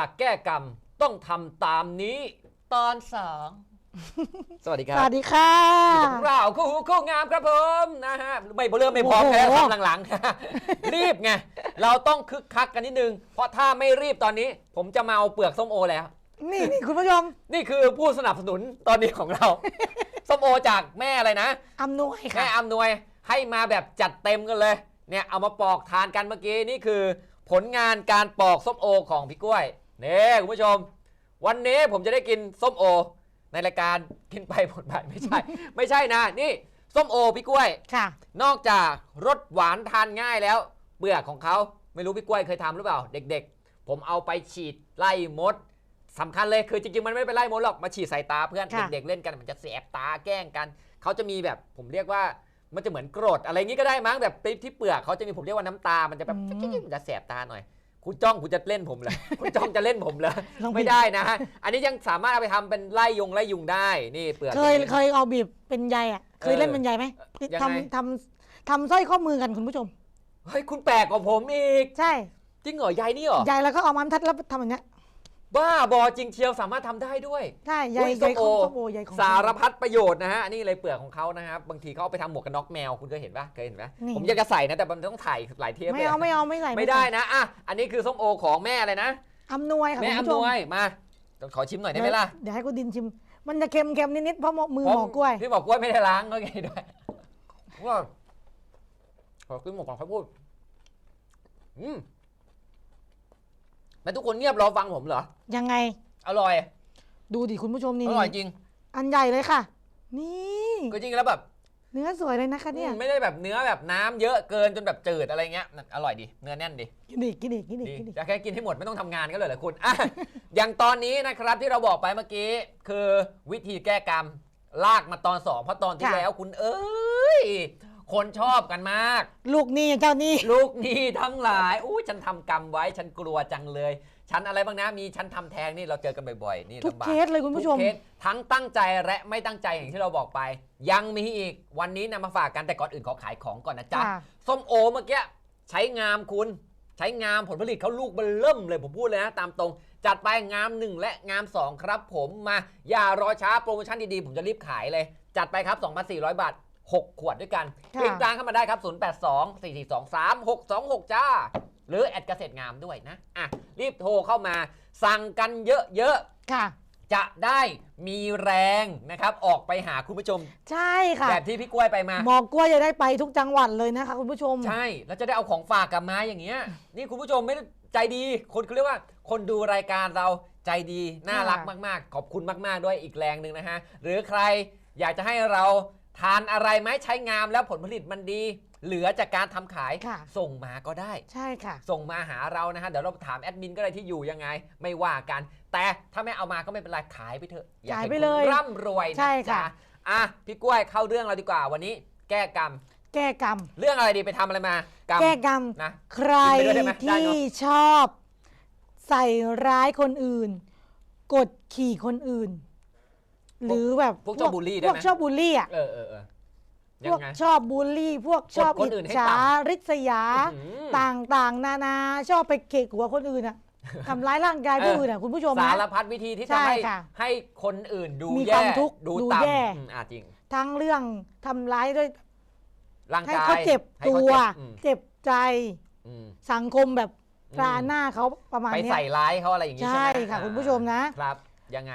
ากแก้กรรมต้องทำตามนี้ ตอนสองสวัสดีคสรับวัสดีค่ะ อยู่กับพวกเราคู่หูคู่งามครับผมนะฮะไม่เริ่มไม่พร้อมโอ้โหแค่ทำหลังๆรีบไงเราต้องคึกคักกันนิดนึง เพราะถ้าไม่รีบตอนนี้ ผมจะมาเอาเปลือกส้มโอแล้ว นี่นี่คุณผู้ชมนี่คือผู้สนับสนุนตอนนี้ของเรา ส้มโอจากแม่อะไรนะ อำนวยแม่ค่ะอำนวยให้มาแบบจัดเต็มกันเลย เนี่ยเอามาปอกทานกันเมื่อกี้นี่คือ ผลงานการปอกส้มโอของพี่กล้วย นี่คุณผู้ชม วันนี้ผมจะได้กินส้มโอ ในรายการกินไปผลไปไม่ใช่ ไม่ใช่นะ นี่ส้มโอพี่กล้วย ค่ะ นอกจากรสหวานทานง่ายแล้ว เปลือกของเขาไม่รู้พี่กล้วยเคยทำหรือเปล่า เด็ก ๆ ผมเอาไปฉีดไล่มดสำคัญเลยคือจริงๆมันไม่ไปไล่มดหรอกมาฉีดใส่ตาเพื่อนค่ะ เด็กๆเล่นกันมันจะแสบตาแกล้งกันเขาจะมีแบบผมเรียกว่ามันจะเหมือนกรดอะไรงี้ก็ได้มั้งแบบที่เปลือกเขาจะมีผมเรียกว่าน้ำตามันจะแบบอืมมันจะแสบตาหน่อย คุณจ้องคุณจะเล่นผมเลยคุณจ้องจะเล่นผมเลยลองบีบไม่ได้นะอันนี้ยังสามารถเอาไปทำเป็นไล่ยงไล่ยุงได้นี่เปลือกเคยอย่างนี้เคยเอาบีบเป็นใยอะ เคยเล่นเป็นใยไหมยังไงทำทำทำสร้อยข้อมือกันคุณผู้ชมเฮ้ยคุณแปลกกว่าผมอีก ใช่จริงเหรอยายนี่เหรอ ใยแล้วก็เอามันทัดแล้วทำอย่างเงี้ย บ้าบอจริงเชียวสามารถทำได้ด้วย ใช่ใยอุ๊ยใยส้มขโอองส้มโอใยของสารพัดประโยชน์นะฮะอันนี่เลยเปลือกของเขานะครับบางทีเขาเอาไปทำหมวกกันน็อกแมวคุณเคยเห็นปะเคยเห็นปะนี่ ผมอยากจะใส่นะแต่มันต้องถ่ายหลายเทปไม่เลยเอาไม่เอาไม่ใส่ไม่ได้ใส่นะอะอันนี้คือส้มโอของแม่อะไรนะอำนวยค่ะแม่คุณอำผู้นชมวยมาขอชิมหน่อยได้ไหมล่ะเดี๋ยวให้คุณดินชิม มันจะเค็มเค็มนิดๆเพราะมือหมอกล้วย พี่บอกกล้วยไม่ได้ล้างก็ไงด้วยว่าขอกินหมกก่อนค่อยพูดอืม แล้วทุกคนเงียบรอฟังผมเหรอ ยังไง อร่อย ดูดิคุณผู้ชมนี่อร่อยจริง อันใหญ่เลยค่ะ นี่ก็จริงแล้วแบบเนื้อสวยเลยนะคะเนี่ยอืมไม่ได้แบบเนื้อแบบน้ำเยอะเกินจนแบบจืดอะไรเงี้ยน่ะอร่อยดี เนื้อแน่นดี กินดิกินดิกินดิดีกินดิจะแค่กินให้หมดไม่ต้องทำงานก็เลยเหรอคุณอะอย่างตอนนี้นะครับที่เราบอกไปเมื่อกี้ คือวิธีแก้กรรมลากมาตอนสองเพราะตอนที่แล้วคุณเอ้ย คนชอบกันมาก ลูกหนี่เจ้าหนี่ลูกหนี้ทั้งหลายอู้ฉันทำกรรมไว้ฉันกลัวจังเลย ฉันอะไรบ้างนะ มีฉันทำแทงนี่เราเจอกันบ่อยๆ นี่ทุกลำบาเคสเลยคุณผู้ชม ทุกเคสทั้งตั้งใจและไม่ตั้งใจอย่างที่เราบอกไป ยังมีอีกวันนี้นำมาฝากกันแต่ก่อนอื่นขอขายของก่อนนะจ๊ะ ค่ะ ส้มโอเมื่อกี้ใช้งามคุณ ใช้งามผลผลิตเขาลูกเบลเริ่มเลยผมพูดเลยนะตามตรง จัดไปงาม 1 และงาม 2 ครับผมมา อย่ารอช้าโปรโมชั่นดีๆ ผมจะรีบขายเลย จัดไปครับ 2,400 บาท 6 ขวดด้วยกันค่ะคลิกตามเข้ามาได้ครับ 082 442 3626 จ้า หรือแอดเกษตรงามด้วยนะ อะ รีบโทรเข้ามา สั่งกันเยอะๆค่ะจะได้มีแรงนะครับ ออกไปหาคุณผู้ชม ใช่ค่ะแบบที่พี่กล้วยไปมา หมอกล้วยจะได้ไปทุกจังหวัดเลยนะคะ คุณผู้ชม ใช่ แล้วจะได้เอาของฝากกลับมาอย่างเงี้ย นี่คุณผู้ชมไม่ได้ใจดี คนเขาเรียกว่า คนดูรายการเราใจดี น่ารักค่ะมาก ๆ ขอบคุณมาก ๆ ด้วยอีกแรงหนึ่งนะฮะ หรือใครอยากจะให้เรา ทานอะไรไหมใช้งามแล้วผลผลิตมันดี เหลือจากการทำขายค่ะ ส่งมาก็ได้ ใช่ค่ะ ส่งมาหาเรานะฮะเดี๋ยวเราถามแอดมินก็ได้ที่อยู่ยังไง ไม่ว่ากัน แต่ถ้าไม่เอามาก็ไม่เป็นไรขายไปเถอะอยากขายเห็นไปคุณเลยร่ำรวยนะใช่ค่ะ จ๊ะอะพี่กล้วยเข้าเรื่องเราดีกว่าวันนี้ แก้กรรม แก้กรรม เรื่องอะไรดีไปทำอะไรมากรรมแก้กรรม นะ ใครกินไปด้วยได้ไหมได้ที่เนอะ ชอบ ใส่ร้ายคนอื่น กดขี่คนอื่น หรือแบบพวกชอบบูลลี่ได้พวไหกมชอบบูลลี่อะเออเออเออพยัวกงไง ชอบบูลลี่ พวกชอบกดคนอิอื่จนให้ฉาต่ริษยา อื้อหือ ต่างๆ นานาชอบไปเกะหัวคนอื่นอะทำร้ายร่างกายผู้เอออื่ อื่นอะคุณผู้ชมสานะ รพัดวิธีที่ใช่ทำให้ค่ะให้คนอื่นดูมีแย่ความทุกข์ดูดูต่ำแย่ อืมอะจริง ทั้งเรื่องทำร้ายด้วยร่างให้กายเขาเจ็บให้ตัเขาว เจ็บอืมเจ็บใจอืม สังคมแบบตราหน้าเขาประมาณไปเนี้ยใส่ร้ายเขาอะไรอย่างงี้ใช่ใช่ไหมค่ะอ่าคุณผู้ชมนะ ครับ ยังไง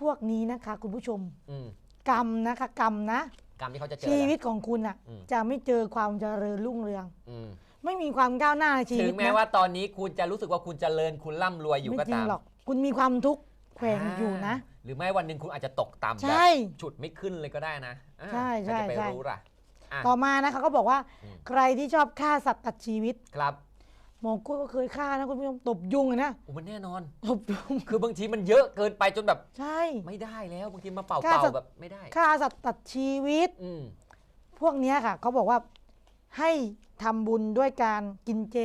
พวกนี้นะคะ คุณผู้ชม อืมกรรมนะคะ กรรมนะ กรรมที่เขาจะเจอชีวิตแหละของคุณอะ อืม จะไม่เจอความเจริญรุ่งเรือง อืมไม่มีความก้าวหน้าในชีถึวิงตแม้นะว่าตอนนี้คุณจะรู้สึกว่าคุณเจริญคุณร่ำรวยอยู่ไม่ก็จริงตามหรอก คุณมีความทุกข์แขวงอยู่นะหรือไม่วันหนึ่งคุณอาจจะตกต่ำใช่แบบฉุดไม่ขึ้นเลยก็ได้นะอ่าใช่ใช่ใครจะไปใช่ รู้ล่ะอะ ต่อมานะคะเขาบอกว่า อืม ใครที่ชอบฆ่าสัตว์ตัดชีวิต ครับ หมอกุ้ยก็เคยฆ่านะคุณผู้ชมตบยุงอะนะโอ้มันแน่นอน ตบยุง คือบางทีมันเยอะเกินไปจนแบบใช่ ไม่ได้แล้วบางทีมาเป่าฆ่าเป่าสัตว์ แบบไม่ได้ ฆ่าสัตว์ตัดชีวิต อืมพวกเนี้ยค่ะเขาบอกว่าให้ทำบุญด้วยการกินเจ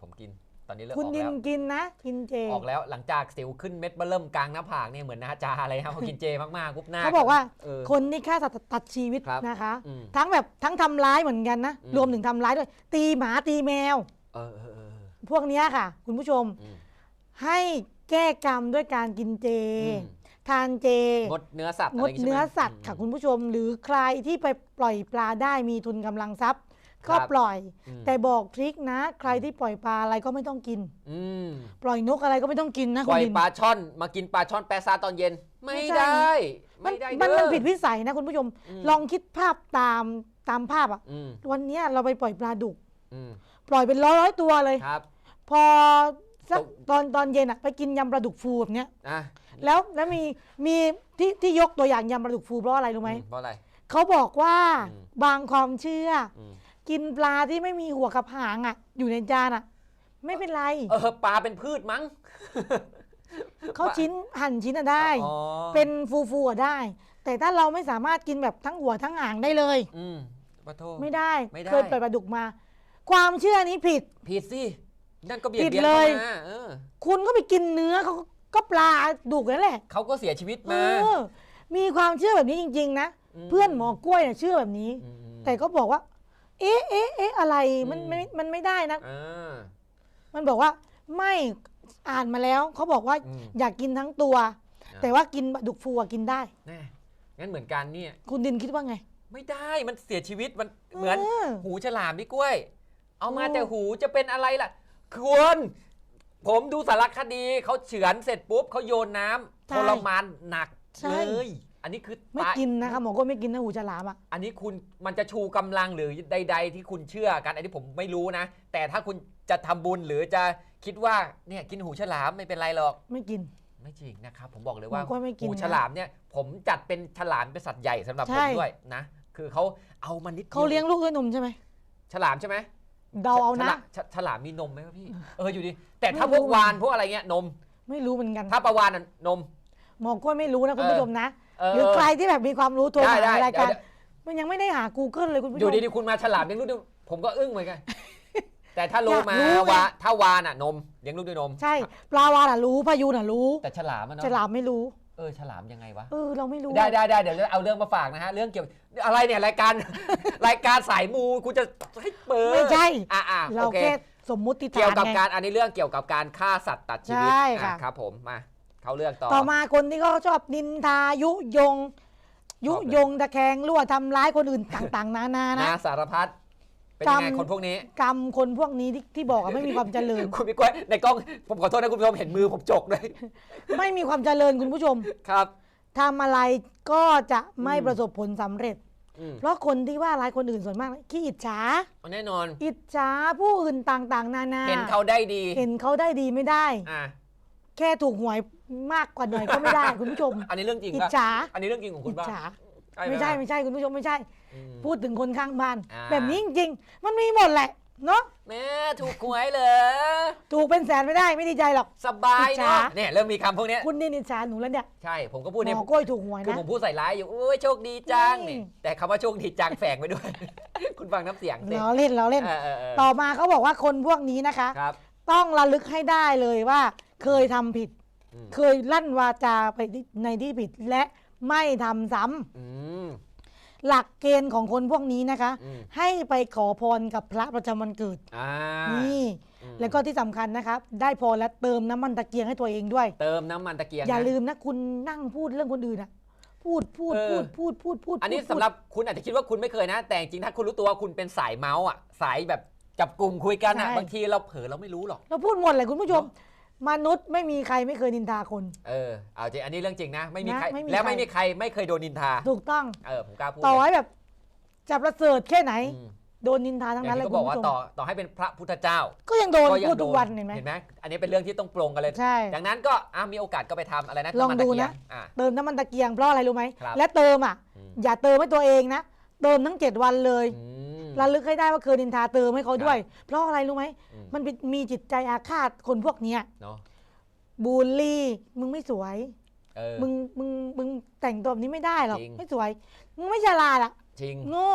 ผมกินตอนนี้เริ่มคุณออกดินแล้วกินนะ กินเจ ออกแล้วหลังจากสิวขึ้นเม็ดเบอเริ่มกลางหน้าผากเนี่ยเหมือนนะจาอะไรครับพอกินเจมากๆปุ๊บหน้าเขาบอกว่า เออ คนที่ฆ่าสัตว์ตัดชีวิตครับนะคะ อืมทั้งแบบทั้งทำร้ายเหมือนกันนะ อืม รวมถึงทำร้ายด้วย ตีหมาตีแมว เออเออเออ พวกเนี้ยค่ะ คุณผู้ชมอืม ให้แก้กรรมด้วยการกินเจ อืมทานเจ งดเนื้อสัตว์งอะไรดย่างงี้ใช่ไหมเนื้อสัตว์ค่ะอืม คุณผู้ชม หรือใครที่ไปปล่อยปลาได้มีทุนกำลังทรัพย์ครัก็บปล่อย อืมแต่บอกทริคนะ ใครที่ปล่อยปลาอะไรก็ไม่ต้องกิน อืมปล่อยนกอะไรก็ไม่ต้องกินนะปคุณล่อยดิน ปลาช่อนมากินปลาช่อนแปซาตอนเย็น ไม่ไม่ใช่ ได้ มันไม่ได้มันเด้อมันผิดวิสัยนะคุณผู้ชมอืมลองคิดภาพตามตามภาพอะอืมวันเนี้ยเราไปปล่อยปลาดุก อืม ปล่อยเป็นร้อยร้อยตัวเลย ครับ พอสักตกตอนตอนเย็นอะไปกินยำปลาดุกฟูแบบเนี้ยอะแล้วแล้วมีมีที่ที่ยกตัวอย่างยำปลาดุกฟูเพราะอะไรรู้ไหมอืเพราะอะไร เขาบอกว่าอืม บางความเชื่อ อืมกินปลาที่ไม่มีหัวกับหางอะอยู่ในจานอะไม่เป็นไรเออปลาเป็นพืชมั้ง เขาชิ้นหั่นชิ้นอะได้ อ๋อเป็นฟูฟูๆอะได้ แต่ถ้าเราไม่สามารถกินแบบทั้งหัวทั้งหางได้เลย อืมปะโท ไม่ได้ไม่ได้ เคยปล่อยปลาดุกมา ความเชื่อนี้ผิด ผิดสินั่นก็เบียดผิดเบียนเลเข้าย มาเออคุณก็ไปกินเนื้อเขาก็ปลาดุกนั่นแหละเขาก็เสียชีวิตเอมาอมีความเชื่อแบบนี้จริง ๆ นะ มเพื่อนหมอกล้วยเนี่ยเชื่อแบบนี้ อืม แต่ก็บอกว่า เอ๊ะเอ๊ะเอ๊ะอะไรมันอืมไม่มันไม่ได้นะ อ่า มันบอกว่าไม่อ่านมาแล้วเขาบอกว่าอืมอยากกินทั้งตัวอ่าแต่ว่ากินปลาดุกฟูอะกินได้ แน่งั้นเหมือนกันเนี่ย คุณดินคิดว่าไง ไม่ได้มันเสียชีวิตมันเหมือนเออหูฉลามพี่กล้วย เอามาโอ้แต่หูจะเป็นอะไรล่ะควรผมดูสารคดีเขาเฉือนเสร็จปุ๊บเขาโยนน้ำทรมานหนักใช่ เลยอันนี้คือไม่ตายกินนะคะหมอก็ไม่กินนะหูฉลามอะ อันนี้คุณมันจะชูกำลังหรือใด ๆ ที่คุณเชื่อกัน อันนี้ผมไม่รู้นะ แต่ถ้าคุณจะทำบุญหรือจะคิดว่าเนี่ยกินหูฉลามไม่เป็นไรหรอก ไม่กิน ไม่จริงนะครับผมบอกเลยว่าผมก็ไม่กินหูนะฉลามเนี่ย ผมจัดเป็นฉลามเป็นสัตว์ใหญ่สำหรับผใช่ มด้วยนะ คือเขาเอามันนิดดีวเขาเลี้ยงลูกด้วยนมใช่ไหมฉลามใช่ไหม เดาเอาฉนะลามฉฉลามมีนมไหมวะพี่ เอออยู่ดี แต่ถ้าไม่พรู้วกวานพวกอะไรเงี้ยนม ไม่รู้เหมือนกันถ้าปลาวานน่ะนม หมอก็ไม่รู้นะคุณเออผู้ชมนะเออหรือใครที่แบบมีความรู้โทรได้มาได้ในรายการเดี๋ยว มันยังไม่ได้หา Google เลยคุณผู้ชอยู่มดีๆคุณมาฉลามเลี้ยงลูกด้วยผมก็อึ้งเหมือนกัน แต่ถ้าโลอยากมารู้ไง วาถ้าวานอะนมเลี้ยงลูกด้วยนม ใช่ปลาวาฬอะรู้พายุน่ะรู้แต่ฉลามอะเนาะฉลามไม่รู้ เออฉลามยังไงวะ เออเราไม่รู้ ได้ได้ได้เดี๋ยวจะเอาเรื่องมาฝากนะฮะ เรื่องเกี่ยวอะไรเนี่ยรายการ รายการสายมูกูจะให้เปิดไม่ใช่ อะอะเราโอเคแค่สมมุติฐานเกี่ยวกับไง การอันนี้เรื่องเกี่ยวกับการฆ่าสัตว์ตัดชีวิตใช่ค่ะ อ่ครับ ผมมาเขาเรื่องต่อ ต่อมาคนที่เขาชอบนินทายุยง ยุชอบเลยยงตะแคงรั่วทำร้ายคนอื่นต่างๆ นานานะ นะสารพัด เป็นยังไงจำคนพวกนี้ กรรมคนพวกนี้ที่ที่บอกอะไม่มีความเจริญ คุณพี่ก้อยในกล้องผมขอโทษนะคุณผู้ชมเห็นมือผมจกเลยไม่มีความเจริญคุณผู้ชมครับทำอะไรก็จะไม่อืมประสบผลสำเร็จ อืมเพราะคนที่ว่าร้ายคนอื่นส่วนมากขี้อิจฉาแน่นอน อิจฉาผู้อื่นต่างๆ นานาเห็นเขาได้ดีเห็นเขาได้ดีไม่ได้ อะแค่ถูกหวยมากกว่าหน่อยก็ไม่ได้ คุณผู้ชม อันนี้เรื่องจริงอิจป่ะฉาอันนี้เรื่องจริงของคุอิณจป่ะฉา หไม่ใช่ไม่ใช่คุณผู้ชมไม่ใช่ อืม พูดถึงคนข้างบ้าน อ่า แบบนี้จริงๆ มันมีหมดแหละเนาะแม่ถูกหวยเหรอถูกเป็นแสนไม่ได้ไม่ดีใจหรอก สบายอิจฉาเนาะเนี่ยเริ่มมีคำพวกเนี้ยคุณนี่อิจฉาหนูแล้วเนี่ยใช่ผมก็พูดหเนี่ยมอกล้วยถูกหวยคือนะ ผมพูดใส่ร้ายอยู่โอ้ยโชคดีจังอืมนี่ แต่คำว่าโชคดีจังแฝงไปด้วย คุณฟังน้ำเสียงสิเราเล่นเราเล่น เออเออเออต่อมาเขาบอกว่าคนพวกนี้นะคะ ครับต้องระลึกให้ได้เลยว่า เคยทำผิด อืม เคยลั่นวาจาไปในที่ผิดและ ไม่ทำซ้ำอืม หลักเกณฑ์ของคนพวกนี้นะคะ อืม ให้ไปขอพรกับพระประจำวันเกิด อ่านี่ อืมแล้วก็ที่สำคัญนะครับ ได้พรและเติมน้ำมันตะเกียงให้ตัวเองด้วย เติมน้ำมันตะเกียงอย่านะลืมนะคุณนั่งพูดเรื่องคนอื่นอะพูดพูดเอพูอดพูดพูดพูดอันนี้พูด สำหรับคุณอาจจะคิดว่าคุณไม่เคยนะ แต่จริงๆถ้าคุณรู้ตัวว่าคุณเป็นสายเมาส์อะ สายแบบจับกลุ่มคุยกันอะบางทีเราเผลอเราไม่รู้หรอก เราพูดหมดเลยคุณผู้ชม เนอะ มนุษย์ไม่มีใครไม่เคยนินทาคน เออเอาจริงอันนี้เรื่องจริงนะไม่มีนะใครไม่มีแล้วใคร ไม่มีใครไม่เคยโดนนินทาถูกต้อง เออผมกล้าพูดต่อเลยให้แบบจับประเสริฐแค่ไหน อืมโดนนินทาอทั้งย่านั้งนเลยที่เขาคุบณอกว่าผู้ชมต่อต่อให้เป็นพระพุทธเจ้าก็ยังโดนก็ยัพูดโทุกวันเห็นไหมเห็นไหมอันนี้เป็นเรื่องที่ต้องปรงกันเลย ใช่ ดังนั้นก็อะมีโอกาสก็ไปทำอะไรนะลองน้ำมันตะดูเกียนะงอะ เติมน้ำมันตะเกียงเพราะอะไรรู้ไหมครับ และเติมอะ อืมอย่าเติมให้ตัวเองนะ เติมทั้ง7วันเลย อืม ระลึกให้ได้ว่าเคยนินทาเติมให้เขาด้วย เพราะอะไรรู้ไหมอืม มันเป็นมีจิตใจอาฆาตคนพวกเนี้ยเนาะบูลลี่มึงไม่สวย เออ มึงมึงมึงแต่งตัวแบบนี้ไม่ได้หรอกจริง ไม่สวย มึงไม่ฉลาดอะจริง โง่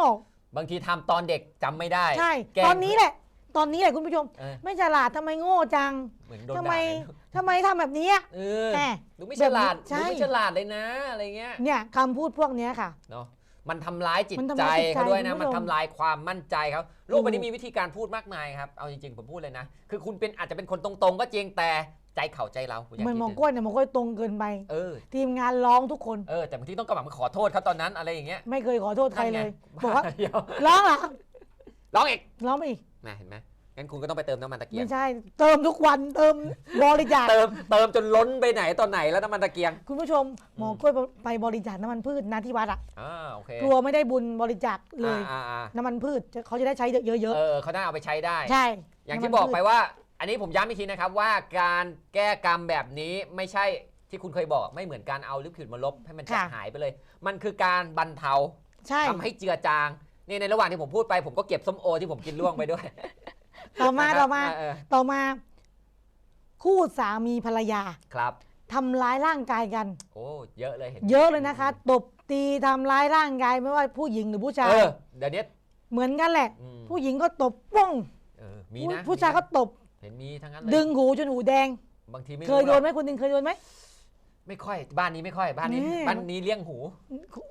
บางทีทำตอนเด็กจำไม่ได้ใช่ แกล้งตอนนี้แหละ ตอนนี้แหละคุณผู้ชม เออไม่ฉลาดทำไมโง่จังเหมือนโดนทำด่าไมเลยทำไมทำแบบนี้อะเออแหม ดูไม่แบฉบนี้ลาดใช่ ดูไม่ฉลาดเลยนะอะไรเงี้ยเนี่ยคำพูดพวกเนี้ยค่ะ เนาะ มันทำร้ายจิตมันทำใจร้ายจิตใจเขาด้วยนะ คุณมันผู้ชมทำลายความมั่นใจเขาโลกใบถูนี้กมีวิธีการพูดมากมายครับ เอาจริงๆ ผมพูดเลยนะ คือคุณเป็นอาจจะเป็นคนตรงๆ ก็จริงแต่ใจเขาใจเรากูอยากเหมือนคิดหมอถึงกล้วยเนี่ยหมอกล้วยตรงเกินไป เออ ทีมงานร้องทุกคน เออ แต่บางทีต้องกลับมาขอโทษเขาตอนนั้นอะไรอย่างเงี้ยไม่เคยขอโทษใครเลยนั่นไงบอกว่าเดี๋ยวร้องเหรอร้องอีกร้องไปอีกนะเห็นไหม งั้นคุณก็ต้องไปเติมน้ำมันตะเกียไม่งใช่ เติมทุกวันเติมบริจาคเติมเติมจนล้นไปไหนตอนไหนแล้วน้ำมันตะเกียง คุณผู้ชมหมอกล้วยไปบริจาคน้ำมันพืชนะที่วัดอะอ่าโอเคกลัวไม่ได้บุญบริจาคเลย อ่าอ่าน้ำมันพืชจะเขาจะได้ใช้เยอะเออเขาน่าเอาไปใช้ได้ ๆ ใช่อย่างที่น้ำมันบอกพืชไปว่า อันนี้ผมย้ำอีกทีนะครับว่าการแก้กรรมแบบนี้ไม่ใช่ที่คุณเคยบอกไม่เหมือนการเอาลิปขิดมาลบให้มันจะหายไปเลย มันคือการบรรเทาใช่ ทำให้เจือจางนี่ในระหว่างที่ผมพูดไปผมก็เก็บส้มโอที่ผมกินล่วงไปด้วย ต่อมานะครับต่อมาเออต่อมา คู่สามีภรรยาครับทำร้ายร่างกายกัน โอ้เยอะเลยเห็นเยอะเลยนะคะตบตีทำร้ายร่างกายไม่ว่าผู้หญิงหรือผู้ชายเออเดี๋ยวนี้ เหมือนกันแหละ อืม ผู้หญิงก็ตบป้องเออมีผู้นะผู้ชายก็ตบ เห็นมีทั้งนั้นเลยดึงหูจนหูแดง บางทีไม่เคยรู้โดหรนอกไหมคุณดึงเคยโดนไหม ไม่ค่อยบ้านนี้ไม่ค่อยบ้านนี้ นี่ บ้านนี้เลี้ยงหู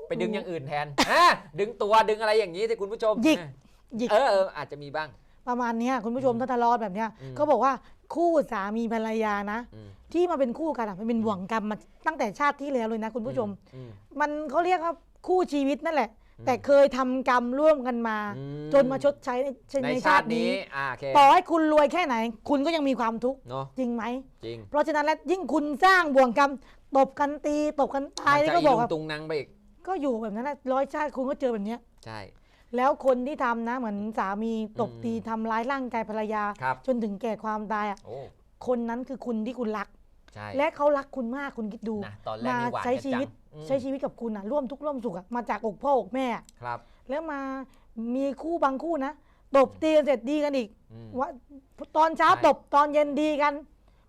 ไปดึงอย่างอื่นแทนอะดึงตัวดึงอะไรอย่างนี้สิคุณผู้ชมหยิก หยิก เออเอออาจจะมีบ้าง ประมาณเนี้ยคุณผู้ชมอืมถ้าทะเลาะแบบเนี้ยอืมก็บอกว่าคู่สามีภรรยานะอืมที่มาเป็นคู่กันอะมันเป็นบ่วงกรรมมาตั้งแต่ชาติที่แล้วเลยนะ คุณผู้ชมอืมมันเขาเรียกว่าคู่ชีวิตนั่นแหละอืมแต่เคยทำกรรมร่วมกันมาอืจนมาชดใช้ในในในชาชาติตินี้นี้อ่าโอเคต่อให้คุณรวยแค่ไหน คุณก็ยังมีความทุกข์เนาะจริงไหมจริง เพราะฉะนั้นแล้วยิ่งคุณสร้างบ่วงกรรมตบกันตีตบกันตายมันนี่จะก็อีบอกลุว่างตุงนังไปอีกก็อยู่แบบนั้นนะร้อยชาติคุณก็เจอแบบเนี้ยใช่ แล้วคนที่ทำนะ เหมือนสามีตบอืมตีทำร้ายร่างกายภรรยา ครับ จนถึงแก่ความตายอะโอ้คนนั้นคือคุณที่คุณรัก ใช่และเขารักคุณมากคุณคิดดู นะตอนแรกมานี่หวานใช้กันชีจังวิตอืมใช้ชีวิตกับคุณอะร่วมทุกข์ร่วมสุขอะมาจากอกพ่ออกแม่อะครับแล้วมามีคู่บางคู่นะตบตีกันเสร็จดีกันอีกอืม ว่าตอนเช้าใช่ ตบตอนเย็นดีกัน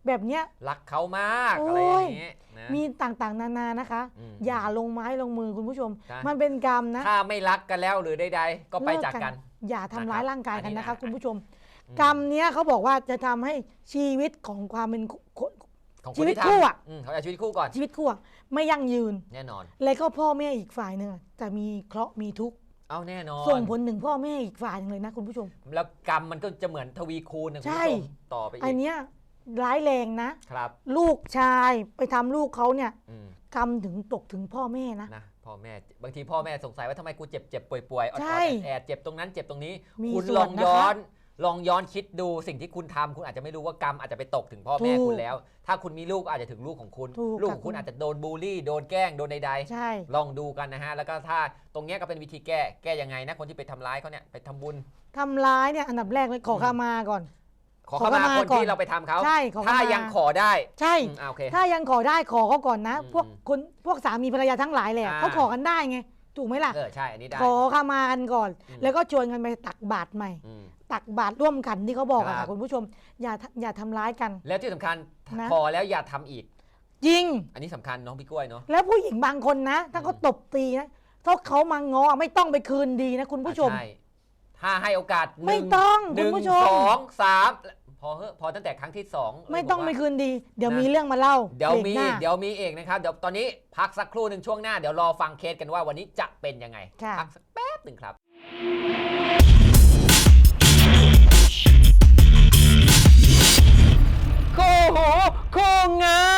แบบเนี้ย รักเขามากโอ้อะไรอย่างนี้นะ มีต่างๆ นานานะคะ อืม อย่าลงไม้ลงมือคุณผู้ชมใช่มันเป็นกรรมนะถ้าไม่รักกันแล้วหรือใดๆก็ไปเลิจากกัน อย่าทำร้ายนะครับร่างกายกันนะคะอันนี้นะคุณผู้ชมอืมกรรมเนี้ยเขาบอกว่าจะทำให้ชีวิตของความเป็นคนของชีคนวิตที่ทคู่อะำอืมเขาจะชีวิตคู่ก่อนชีวิตคู่อะไม่ยั่งยืน แน่นอน และก็พ่อแม่อีกฝ่ายหนึ่งอะจะมีเคราะห์มีทุกข์เอาแน่นอนส่งผลถึงพ่อแม่อีกฝ่ายหนึ่งเลยนะคุณผู้ชม แล้วกรรมมันก็จะเหมือนทวีคูณนะคุณใช่ ผู้ชมต่อไปอีอันก เนี้ย ร้ายแรงนะ ครับลูกชายไปทำลูกเขาเนี่ยอืมกรรมถึงตกถึงพ่อแม่นะ นะพ่อแม่บางทีพ่อแม่สงสัยว่าทำไมกูเจ็บเจ็บป่วยป่วยๆอดใช่ๆแอดๆเจ็บตรงนั้นเจ็บตรงนี้ มีคุณส่ลวอนงนะคะย้อน ลองย้อนคิดดูสิ่งที่คุณทำคุณอาจจะไม่รู้ว่ากรรมอาจจะไปตกถึงพ่อแม่ถูกคุณแล้ว ถ้าคุณมีลูกก็อาจจะถึงลูกของคุณ ถูกลูกค่ะของคุณคุณ อาจจะโดนบูลลี่โดนแกล้งโดนใดใช่ ๆลองดูกันนะฮะแล้วก็ถ้าตรงเนี้ยก็เป็นวิธีแก้แก้ยังไงนะคนที่ไปทำร้ายเขาเนี่ยไปทำบุญ ทำร้ายเนี่ยอันดับแรกเลยขอขมาก่อน ขอเข้ามาขอเข้ามาคนก่อนที่เราไปทำเขาใช่ขอเข้าถ้ามายัยังขอได้ใช่ อืมอ่าโอเค ถ้ายังขอได้ขอเขาก่อนนะ อืมพวกคนพวกสามีภรรยาทั้งหลายเลยอะอ่า เขาขอกันได้ไงถูกไหมล่ะ เออใช่อันนี้ได้ ขอขมากันก่อน อืม แล้วก็ชวนกันไปตักบาตรใหม่ อืม ตักบาตรร่วมกันที่เขาบอกอะครัค่ะบ คุณผู้ชม อย่าอย่าทำร้ายกัน แล้วที่สำคัญนะ ขอแล้วอย่าทำอีก จริง อันนี้สำคัญน้องพี่กล้วยเนาะ แล้วผู้หญิงบางคนนะ ถ้าเขาอืม ตบตีนะถ้าเขามางอไม่ต้องไปคืนดีนะคุณผู้ชม อะใช่ถ้าให้โอกาสหนึ่ไม่ต้องหนึ่คุณงผู้ชม สองสาม พอเหอะพอตั้งแต่ครั้งที่สองไม่ต้องเลยไปบกว่าคืนดี เดี๋ยวนะมีเรื่องมาเล่าเดี๋ยวบรกมีหน้าเดี๋ยวมีเองนะครับเดี๋ยวตอนนี้พักสักครู่หนึ่งช่วงหน้าเดี๋ยวรอฟังเคสกันว่าวันนี้จะเป็นยังไงค่ะพักสักแป๊บหนึ่งครับคู่หูคู่งา